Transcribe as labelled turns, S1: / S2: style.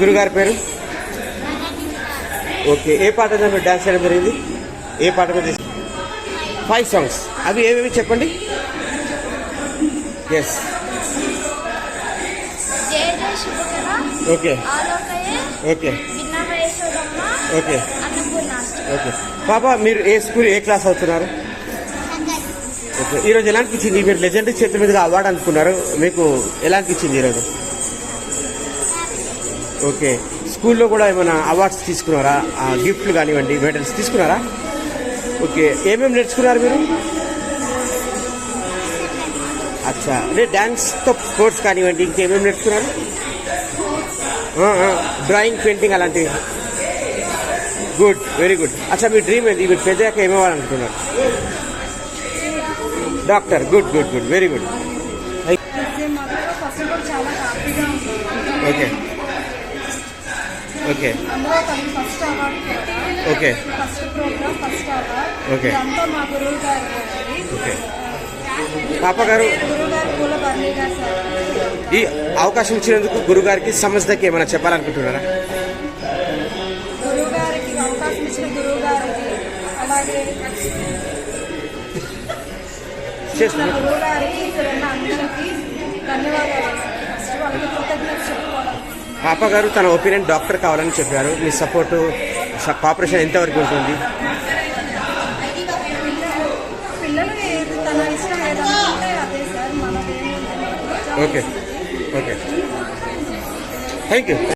S1: గురుగారి పేరు? ఓకే ఏ పాట మీరు డాన్స్ చేయడం జరిగింది? ఏ పాట మీద ఫైవ్ సాంగ్స్ అవి ఏమేమి చెప్పండి? Yes okay. Okay. Okay. Okay పాప మీరు ఏ స్కూల్ ఏ క్లాస్ అవుతున్నారు ఓకే. ఈరోజు ఎలా అనిపించింది మీరు లెజెండ్ చేతి మీదుగా అవార్డు అనుకున్నారు మీకు ఎలా అనిపించింది ఈరోజు? ఓకే. స్కూల్లో కూడా ఏమైనా అవార్డ్స్ తీసుకున్నారా? ఆ, గిఫ్ట్లు కానివ్వండి మెడల్స్ తీసుకున్నారా? ఓకే. ఏమేమి నేర్చుకున్నారు మీరు? అచ్చా. అంటే డ్యాన్స్తో స్పోర్ట్స్ కానివ్వండి ఇంకేమేమి నేర్చుకున్నారు? డ్రాయింగ్ పెయింటింగ్ అలాంటివి. గుడ్. Very good. అచ్చా మీ డ్రీమ్ ఏంటి మీరు పెద్దగా ఏమవ్వాలనుకున్నారు doctor. Good good good. Very good. Okay. Okay
S2: అందులో తనకి ఫస్ట్ అవార్డు కూడా
S1: okay
S2: first program first award
S1: okay.
S2: ఇదంతా మా గురువు గారు
S1: ఓకే పాప గారు ఈ అవకాశం ఇచ్చినందుకు గురుగారికి సంస్థకి ఏమైనా చెప్పాలనుకుంటున్నారా?
S2: గురువు గారికి అవకాశం ఇచ్చిన గురువు గారికి అలాగే
S1: చేస్తున్నా.
S2: గురువు గారికి ఇక్కడ ఉన్న అందరికీ ధన్యవాదాలు. ఫస్ట్ వాళ్ళకి కృతజ్ఞత చెప్పుకోవాలి
S1: పాప గారు తన ఒపీనియన్ డాక్టర్ కావాలని చెప్పారు. మీ సపోర్టు కోఆపరేషన్ ఎంతవరకు ఉంటుంది? ఓకే. ఓకే. Thank you